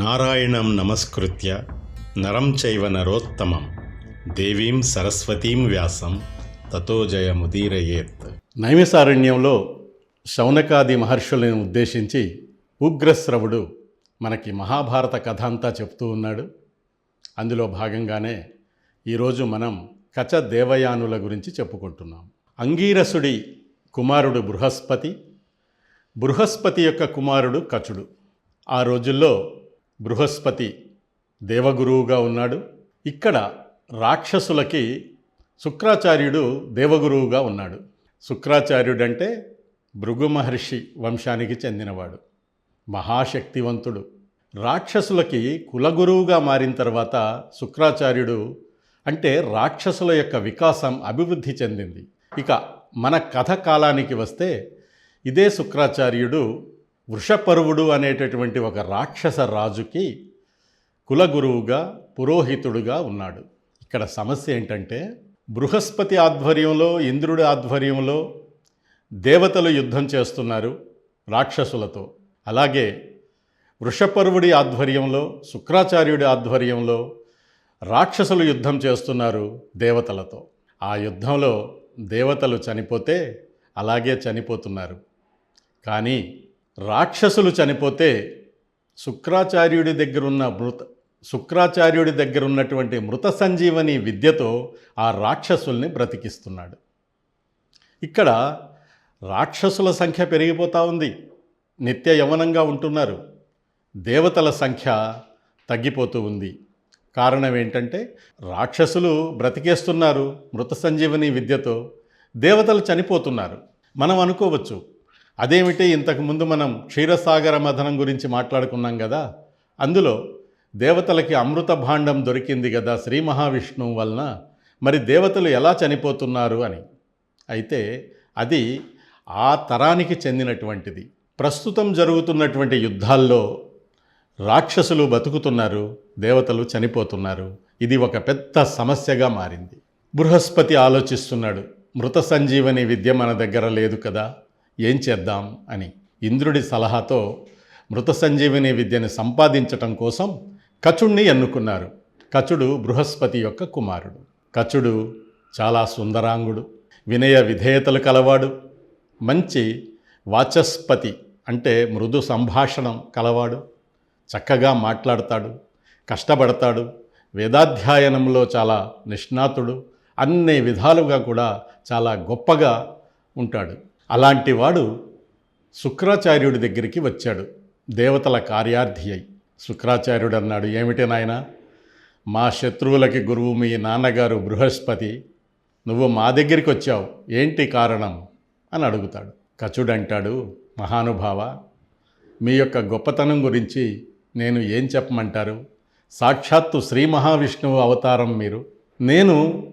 నారాయణం నమస్కృత్య నరం చైవ నరోత్తమం దేవీం సరస్వతీం వ్యాసం తతో జయముదీరయేత్ నైమిసారణ్యంలో శౌనకాది మహర్షులను ఉద్దేశించి ఉగ్రశ్రవుడు మనకి మహాభారత కథ అంతా చెప్తూ ఉన్నాడు. అందులో భాగంగానే ఈరోజు మనం కచ దేవయానుల గురించి చెప్పుకుంటున్నాం. అంగీరసుడి కుమారుడు బృహస్పతి బృహస్పతి యొక్క కుమారుడు కచుడు. ఆ రోజుల్లో బృహస్పతి దేవగురువుగా ఉన్నాడు. ఇక్కడ రాక్షసులకి శుక్రాచార్యుడు దేవగురువుగా ఉన్నాడు. శుక్రాచార్యుడంటే భృగు మహర్షి వంశానికి చెందినవాడు. మహాశక్తివంతుడు. రాక్షసులకి కులగురువుగా మారిన తర్వాత శుక్రాచార్యుడు అంటే రాక్షసుల యొక్క వికాసం అభివృద్ధి చెందింది. ఇక మన కథ కాలానికి వస్తే ఇదే శుక్రాచార్యుడు వృషపరువుడు అనేటటువంటి ఒక రాక్షస రాజుకి కులగురువుగా పురోహితుడుగా ఉన్నాడు. ఇక్కడ సమస్య ఏంటంటే బృహస్పతి ఆధ్వర్యంలో ఇంద్రుడి ఆధ్వర్యంలో దేవతలు యుద్ధం చేస్తున్నారు రాక్షసులతో. అలాగే వృషపర్వుడి ఆధ్వర్యంలో శుక్రాచార్యుడి ఆధ్వర్యంలో రాక్షసులు యుద్ధం చేస్తున్నారు దేవతలతో. ఆ యుద్ధంలో దేవతలు చనిపోతే అలాగే చనిపోతున్నారు. కానీ రాక్షసులు చనిపోతే శుక్రాచార్యుడి దగ్గరున్న మృత శుక్రాచార్యుడి దగ్గర ఉన్నటువంటి మృత సంజీవని విద్యతో ఆ రాక్షసుల్ని బ్రతికిస్తున్నాడు. ఇక్కడ రాక్షసుల సంఖ్య పెరిగిపోతూ ఉంది. నిత్య యవనంగా ఉంటున్నారు. దేవతల సంఖ్య తగ్గిపోతూ ఉంది. కారణం ఏంటంటే రాక్షసులు బ్రతికేస్తున్నారు మృత సంజీవని విద్యతో. దేవతలు చనిపోతున్నారు. మనం అనుకోవచ్చు అదేమిటి ఇంతకుముందు మనం క్షీరసాగర మథనం గురించి మాట్లాడుకున్నాం కదా? అందులో దేవతలకి అమృత భాండం దొరికింది కదా శ్రీ మహావిష్ణువు వలన. మరి దేవతలు ఎలా చనిపోతున్నారు అని. అయితే అది ఆ తరానికి చెందినటువంటిది. ప్రస్తుతం జరుగుతున్నటువంటి యుద్ధాల్లో రాక్షసులు బతుకుతున్నారు దేవతలు చనిపోతున్నారు. ఇది ఒక పెద్ద సమస్యగా మారింది. బృహస్పతి ఆలోచిస్తున్నాడు మృత సంజీవని విద్య మన దగ్గర లేదు కదా? ఏం చేద్దాం అని ఇంద్రుడి సలహాతో మృత సంజీవిని విద్యను సంపాదించటం కోసం కచుడిని ఎన్నుకున్నారు. కచుడు బృహస్పతి యొక్క కుమారుడు. కచుడు చాలా సుందరాంగుడు వినయ విధేయతలు కలవాడు మంచి వాచస్పతి అంటే మృదు సంభాషణం కలవాడు చక్కగా మాట్లాడతాడు కష్టపడతాడు వేదాధ్యయనంలో చాలా నిష్ణాతుడు అన్ని విధాలుగా కూడా చాలా గొప్పగా ఉంటాడు. అలాంటి వాడు శుక్రాచార్యుడి దగ్గరికి వచ్చాడు. దేవతల కార్యార్థి అయి. శుక్రాచార్యుడు అన్నాడు ఏమిటి నాయన? మా శత్రువులకి గురువు మీ నాన్నగారు బృహస్పతి. నువ్వు మా దగ్గరికి వచ్చావు. ఏంటి కారణం? అని అడుగుతాడు. కచుడంటాడు మహానుభావ మీ యొక్క గొప్పతనం గురించి నేను ఏం చెప్పమంటారు? సాక్షాత్తు శ్రీ మహావిష్ణువు అవతారం మీరు. నేను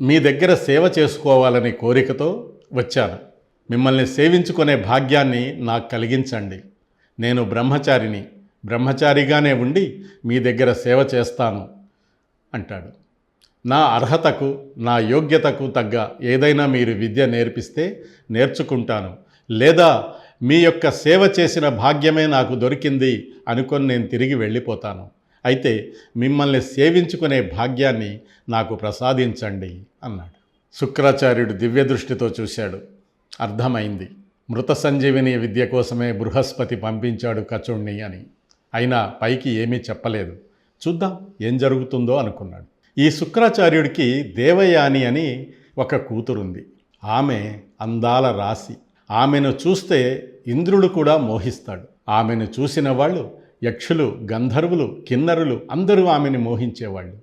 మీ దగ్గర సేవ చేసుకోవాలనే కోరికతో వచ్చాను. మిమ్మల్ని సేవించుకునే భాగ్యాన్ని నాకు కలిగించండి. నేను బ్రహ్మచారిని. బ్రహ్మచారిగానే ఉండి మీ దగ్గర సేవ చేస్తాను అంటాడు. నా అర్హతకు నా యోగ్యతకు తగ్గ ఏదైనా మీరు విద్య నేర్పిస్తే నేర్చుకుంటాను. లేదా మీ యొక్క సేవ చేసిన భాగ్యమే నాకు దొరికింది అనుకొని నేను తిరిగి వెళ్ళిపోతాను. అయితే మిమ్మల్ని సేవించుకునే భాగ్యాన్ని నాకు ప్రసాదించండి అన్నాడు. శుక్రాచార్యుడు దివ్య దృష్టితో చూశాడు. అర్థమైంది. మృత సంజీవిని విద్య కోసమే బృహస్పతి పంపించాడు కచుణ్ణి అని. అయినా పైకి ఏమీ చెప్పలేదు. చూద్దాం ఏం జరుగుతుందో అనుకున్నాడు. ఈ శుక్రాచార్యుడికి దేవయాని అని ఒక కూతురుంది. ఆమె అందాల రాశి. ఆమెను చూస్తే ఇంద్రుడు కూడా మోహిస్తాడు. ఆమెను చూసిన వాళ్ళు యక్షులు గంధర్వులు కిన్నరులు అందరూ ఆమెను మోహించేవాళ్ళు.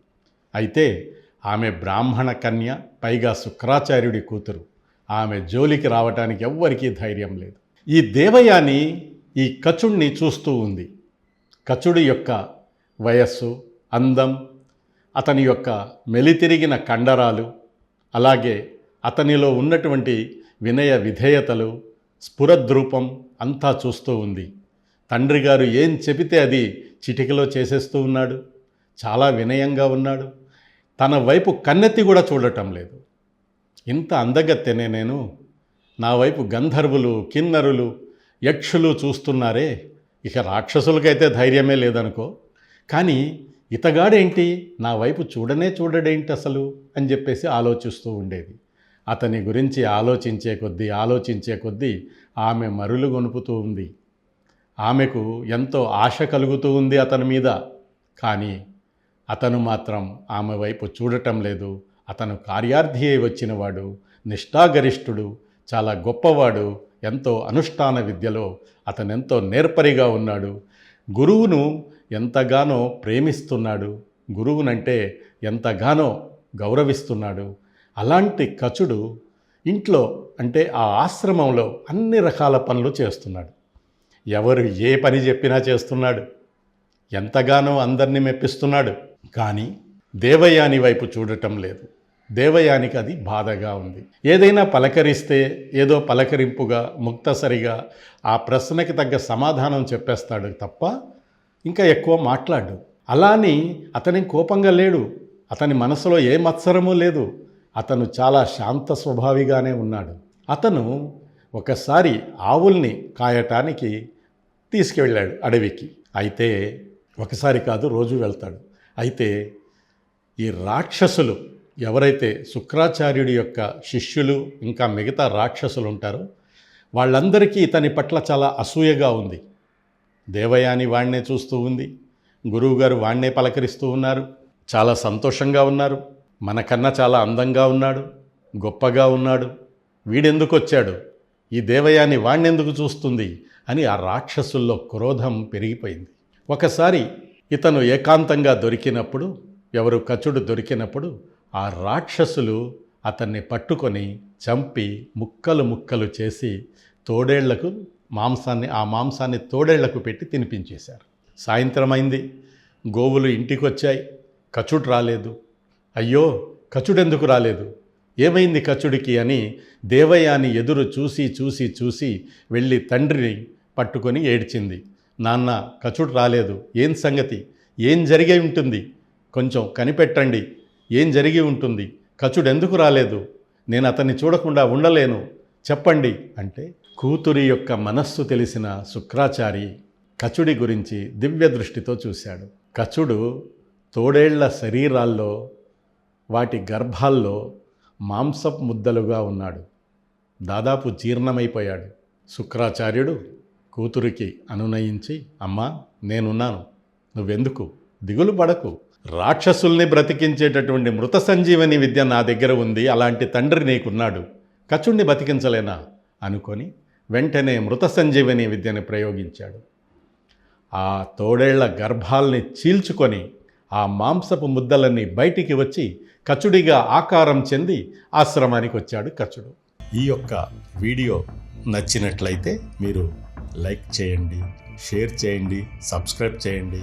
అయితే ఆమె బ్రాహ్మణ కన్య పైగా శుక్రాచార్యుడి కూతురు. ఆమె జోలికి రావటానికి ఎవ్వరికీ ధైర్యం లేదు. ఈ దేవయాని ఈ కచుణ్ణి చూస్తూ ఉంది. కచుడి యొక్క వయస్సు అందం అతని యొక్క మెలితిరిగిన కండరాలు అలాగే అతనిలో ఉన్నటువంటి వినయ విధేయతలు స్ఫురద్రూపం అంతా చూస్తూ ఉంది. తండ్రి గారు ఏం చెబితే అది చిటికలో చేసేస్తూ ఉన్నాడు. చాలా వినయంగా ఉన్నాడు. తన వైపు కన్నెత్తి కూడా చూడటం లేదు. ఇంత అందగత్తెనే నేను. నా వైపు గంధర్వులు కిన్నరులు యక్షులు చూస్తున్నారే. ఇక రాక్షసులకైతే ధైర్యమే లేదనుకో. కానీ ఇతగాడేంటి? నా వైపు చూడనే చూడడేంటి అసలు? అని చెప్పేసి ఆలోచిస్తూ ఉండేది. అతని గురించి ఆలోచించే కొద్దీ ఆలోచించే కొద్దీ ఆమె మరులు గొనుపుతూ ఉంది. ఆమెకు ఎంతో ఆశ కలుగుతూ ఉంది అతని మీద. కానీ అతను మాత్రం ఆమె వైపు చూడటం లేదు. అతను కార్యార్థి అయి వచ్చినవాడు నిష్ఠాగరిష్ఠుడు చాలా గొప్పవాడు ఎంతో అనుష్ఠాన విద్యలో అతనెంతో నేర్పరిగా ఉన్నాడు. గురువును ఎంతగానో ప్రేమిస్తున్నాడు. గురువునంటే ఎంతగానో గౌరవిస్తున్నాడు. అలాంటి కచుడు ఇంట్లో అంటే ఆ ఆశ్రమంలో అన్ని రకాల పనులు చేస్తున్నాడు. ఎవరు ఏ పని చెప్పినా చేస్తున్నాడు. ఎంతగానో అందరినీ మెప్పిస్తున్నాడు. కానీ దేవయాని వైపు చూడటం లేదు. దేవయానికి అది బాధగా ఉంది. ఏదైనా పలకరిస్తే ఏదో పలకరింపుగా ముక్తసరిగా ఆ ప్రశ్నకి తగ్గ సమాధానం చెప్పేస్తాడు తప్ప ఇంకా ఎక్కువ మాట్లాడు. అలాని అతని కోపంగా లేడు. అతని మనసులో ఏ మత్సరము లేదు. అతను చాలా శాంత స్వభావిగానే ఉన్నాడు. అతను ఒకసారి ఆవుల్ని కాయటానికి తీసుకువెళ్ళాడు అడవికి. అయితే ఒకసారి కాదు రోజు వెళ్తాడు. అయితే ఈ రాక్షసులు ఎవరైతే శుక్రాచార్యుడి యొక్క శిష్యులు ఇంకా మిగతా రాక్షసులు ఉంటారో వాళ్ళందరికీ ఇతని పట్ల చాలా అసూయగా ఉంది. దేవయాని వాణ్ణే చూస్తూ ఉంది. గురువుగారు వాణ్ణే పలకరిస్తూ ఉన్నారు. చాలా సంతోషంగా ఉన్నారు. మనకన్నా చాలా అందంగా ఉన్నాడు. గొప్పగా ఉన్నాడు. వీడెందుకు వచ్చాడు ఈ దేవయాని వాణ్ణెందుకు చూస్తుంది? అని ఆ రాక్షసుల్లో క్రోధం పెరిగిపోయింది. ఒకసారి ఇతను ఏకాంతంగా దొరికినప్పుడు ఎవరు కచుడు దొరికినప్పుడు ఆ రాక్షసులు అతన్ని పట్టుకొని చంపి ముక్కలు ముక్కలు చేసి తోడేళ్ళకు మాంసాన్ని ఆ మాంసాన్ని తోడేళ్ళకు పెట్టి తినిపించేశారు. సాయంత్రం అయింది గోవులు ఇంటికి వచ్చాయి కచుడు రాలేదు. అయ్యో కచుడెందుకు రాలేదు? ఏమైంది కచుడికి అని దేవయాని ఎదురు చూసి చూసి చూసి వెళ్ళి తండ్రిని పట్టుకొని ఏడ్చింది. నాన్న కచుడు రాలేదు. ఏం సంగతి? ఏం జరిగి ఉంటుంది కొంచెం కనిపెట్టండి. ఏం జరిగి ఉంటుంది? కచుడు ఎందుకు రాలేదు? నేను అతన్ని చూడకుండా ఉండలేను. చెప్పండి. అంటే కూతురి యొక్క మనస్సు తెలిసిన శుక్రాచారి కచుడి గురించి దివ్య దృష్టితో చూశాడు. కచుడు తోడేళ్ళ శరీరాల్లో వాటి గర్భాల్లో మాంసపు ముద్దలుగా ఉన్నాడు. దాదాపు జీర్ణమైపోయాడు. శుక్రాచార్యుడు కూతురికి అనునయించి అమ్మా నేనున్నాను. నువ్వెందుకు? దిగులు పడకు. రాక్షసుల్ని బ్రతికించేటటువంటి మృత సంజీవని విద్య నా దగ్గర ఉంది అలాంటి తండ్రి నీకున్నాడు. కచుణ్ణి బతికించలేనా? అనుకొని వెంటనే మృత సంజీవని విద్యను ప్రయోగించాడు. ఆ తోడేళ్ళ గర్భాల్ని చీల్చుకొని ఆ మాంసపు ముద్దలన్నీ బయటికి వచ్చి కచుడిగా ఆకారం చెంది ఆశ్రమానికి వచ్చాడు కచుడు. ఈ యొక్క వీడియో నచ్చినట్లయితే మీరు లైక్ చేయండి షేర్ చేయండి సబ్స్క్రైబ్ చేయండి.